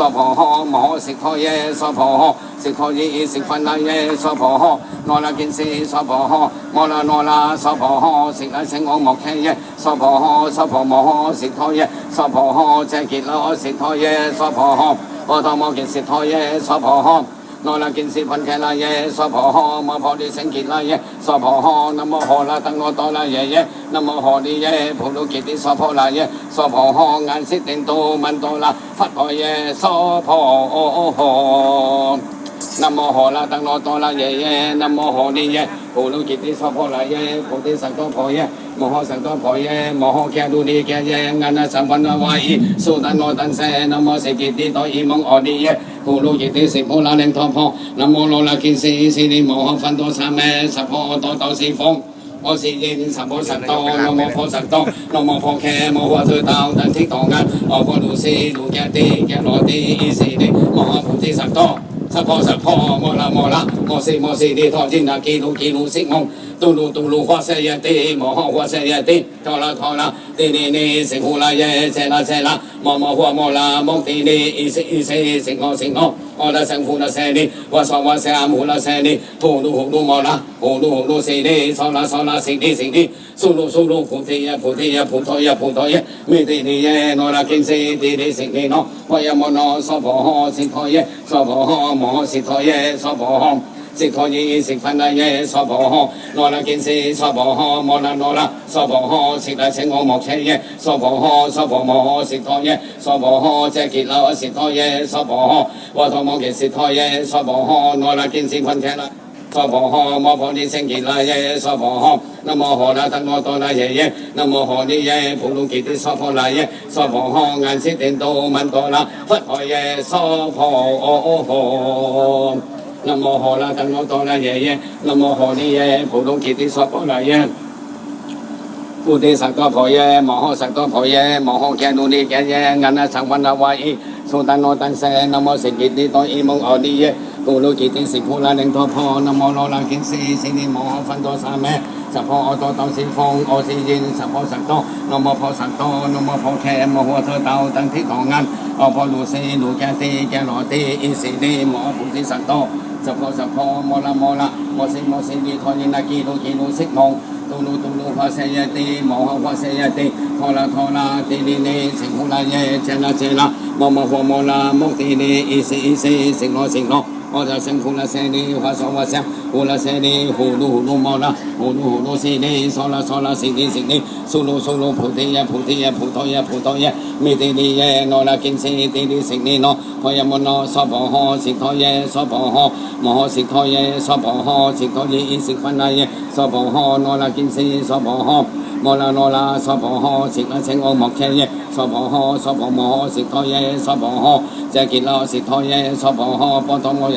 สพหมอสิทธเยสพหสิทธยีสิฟันเยสพหนรกินสีสพหมรนรสพหสิงสิงองมกเยสพหสพมหสิทธเยสพหเจกิลสิทธเย นอลากินสิพันแคลาเยสพหมาพอดีสังกิตลาเยสพหนโมโหลาตังโนตลาเยเยนโมโหดีเยภูรุกิติสพลาเยสพหงานสิตินโตมันโตลาพัดพอเยสพโห นโมโหลาตังโนตลาเยเยนโมโหดีเยภูรุกิติสพลาเยภูติสังโตพอเยโมโหสังโตพอเยโมโหแคดูดีแคเยงานสัมปันวายสุตันโนตันเสนโมสิกิติโตอิมงอดีเยภูรุจิติสิโพลาเลงทอพอนโมโลลากินสีสิริโมหฟันโตสามเมสัพพโตโตสีฟงโอสียินสัพพสัตโตนโมโพสัตโตนโมโพแคโมหัวเธอตาวตันทิตองกันอโพดูสีดูแกตีแกโรตีอีสีดิโมหพุทธิสัตโต สะกอสะพอมอละมอละมอสีมอสีดีทอจินนากีนูกีนูสิงหงตูนูตูนูหัวเสียตีหมอหัวเสียตีทอละทอละตีนีนีสิงหูละเยเสละเสละมอมอหัวมอละมอตีนีอีสิอีสิสิงหงสิงหงอละสังหูละเสนีวาสวาเสามหูละเสนีทูลูหูลูมอละหูลูหูลูสีดีสอละสอละสิงดีสิงดีสุลูสุลูภูติยะภูติยาผุทอยาผู้ทอยามีตีนีเยนอละกินสีตีนีสิงนีเนอะพยามโนสบอสิงหอยะสบหมรนอลสพหสิทธสิงห์มกเชยสพหสพมสิทธเยสพหเจกิลสิทธเยสพหวัฒมกิสิทธเยสพหนอลกินสีพันแคละ สพหมอพอดีเสงกิลาเยสพหนโมโหลาตังโนโตลาเยเยนโมโหดีเยภูลุกิติสพลาเยสพหงานสิเตนโตมันโตลาฟัดพเยสพโหนโมโหลาตังโนโตลาเยเยนโมโหดีเยภูลุกิติสพลาเยพุทธิสังฆพเยมโหสังฆพเยมโหแกนุนีแกเยงานะสังวันวาย สุตันโนตันเสนโมสิกิติโตอิมงอดีเยกุลุกิติสิภูลาเลงทอพอนโมโลลากินสีสินิโมฟันโตสาเมสัพพอโตโตสิฟงโอสิยินสัพพสังโตนโมพสังโตนโมพแคมหัวเธอเตาตั้งที่ของงานอพลูสีลูแกตีแกหลอตีอิสินีหมอพุทธิสังโตสัพพสัพพโมละโมละโมสิโมสิดีทอยินากีลูกีลูสิกงตูลูตูลูภาเสยติโลสิงหุลาเยเจนะเจนะโมง သုံးလုံးသုံးလုံးဟာဆယ်ရသိမောင်ဟောဟာဆယ်ရသိခေါ်လာခေါ်လာတိနေနေစင်ခေါ်လာရဲ့ချန်လာချန်လာမောင်မောင်ဟောမောင်လာမောင်တိနေအေးစေးအေးစေးစင်ခေါ်စင်ခေါ် สุลูสุลูพุทธิยะพุทธิยะพุทโธยะพุทโธยะมิตินีเยโนลากินสีติลิสินีโนพยมโนสัพพหสิทธเยสัพพหมโหสิทธเยสัพพหสิทธเยอิสิฟันเยสัพพหโนลากินสีสัพพหโมลาโนลาสัพพหสิกเสงองมกเชยสัพพหสัพพมสิทธเยสัพพหเ